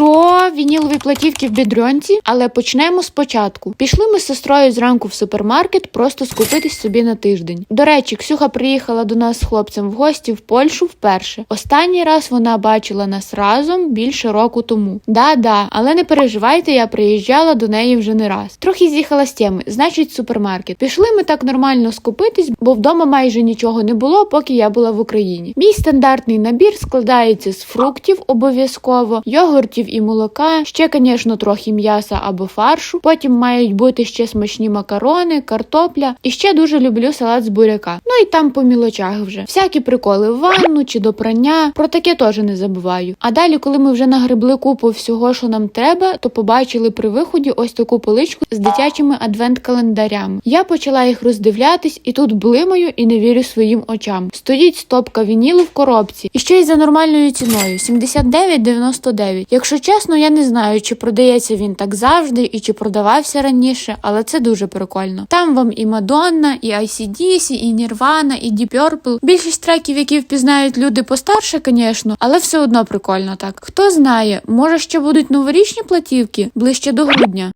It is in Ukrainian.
Що? Вінілові платівки в бідрюнці? Але почнемо спочатку. Пішли ми з сестрою зранку в супермаркет просто скупитись собі на тиждень. До речі, Ксюха приїхала до нас з хлопцем в гості в Польщу вперше. Останній раз вона бачила нас разом більше року тому. Да-да, але не переживайте, я приїжджала до неї вже не раз. Трохи з'їхала з теми, значить, супермаркет. Пішли ми так нормально скупитись, бо вдома майже нічого не було, поки я була в Україні. Мій стандартний набір складається з фруктів обов'язково, йогуртів і молока, ще, звісно, трохи м'яса або фаршу. Потім мають бути ще смачні макарони, картопля. І ще дуже люблю салат з буряка. Ну і там по мілочах вже. Всякі приколи в ванну чи до прання. Про таке теж не забуваю. А далі, коли ми вже нагребли купу всього, що нам треба, то побачили при виході ось таку поличку з дитячими адвент-календарями. Я почала їх роздивлятись і тут блимаю і не вірю своїм очам. Стоїть стопка вінілу в коробці, і ще й за нормальною ціною 79,99. Якщо чесно, я не знаю, чи продається він так завжди і чи продавався раніше, але це дуже прикольно. Там вам і Мадонна, і ICDC, і Нірвана, і Deep Purple. Більшість треків, які впізнають люди постарше, звісно, але все одно прикольно так. Хто знає, може ще будуть новорічні платівки ближче до грудня.